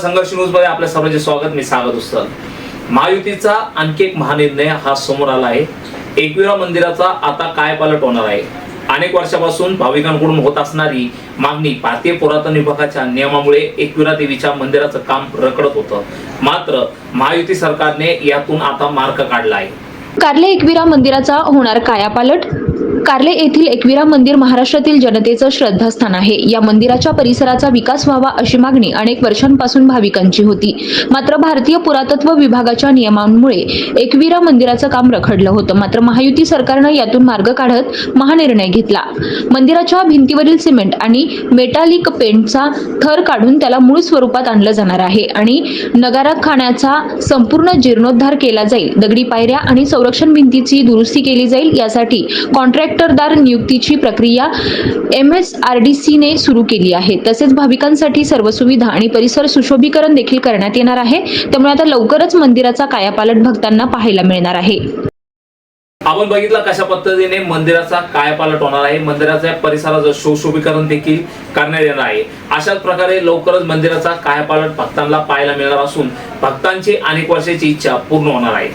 संघर्ष न्यूजमध्ये आपल्या सर्वांचे स्वागत. मी सागत उस्तर महायुतीचा आणखी एक महानिर्णय हा समोर आला आहे. एकविरा मंदिराचा आता काय पालट होणार आहे? अनेक वर्षापासून भाविकांकडून होत असणारी मागणी भारतीय पुरातन विभागाच्या नियमामुळे एकविरा देवीच्या मंदिराचं काम रखडत होतं. मात्र महायुती सरकारने यातून आता मार्ग काढला आहे. कार्ले एकविरा मंदिराचा होणार कायापालट? कार्ले येथील एकविरा मंदिर महाराष्ट्रातील जनतेचं श्रद्धास्थान आहे. या मंदिराच्या परिसराचा विकास व्हावा अशी मागणी अनेक वर्षांपासून भाविकांची होती. मात्र भारतीय पुरातत्व विभागाच्या नियमांमुळे एकविरा मंदिराचं काम रखडलं होतं. मात्र महायुती सरकारनं यातून मार्ग काढत महानिर्णय घेतला. मंदिराच्या भिंतीवरील सिमेंट आणि मेटालिक पेंटचा थर काढून त्याला मूळ स्वरूपात आणलं जाणार आहे आणि नगाराखान्याचा संपूर्ण जीर्णोद्धार केला जाईल. दगडी पायऱ्या आणि संरक्षण भिंतीची दुरुस्ती केली जाईल यासाठी कॉन्ट्रॅक्ट कॉन्ट्रॅक्टरदार नियुक्तीची प्रक्रिया एम एस आर डी सीने सुरू केली आहे. तसेच भाविकांसाठी सर्व सुविधा आणि परिसर सुशोभीकरण देखील करण्यात येणार आहे. त्यामुळे आता लवकरच मंदिराचा कायापालट भक्तांना पाहायला मिळणार आहे. आपण बघितलं कशा पद्धतीने मंदिराचा काय पालट होणार आहे. मंदिराच्या परिसराचं सुशोभीकरण देखील करण्यात येणार आहे. अशाच प्रकारे लवकरच मंदिराचा काय पालट भक्तांना पाहायला मिळणार असून भक्तांची अनेक वर्षाची इच्छा पूर्ण होणार आहे.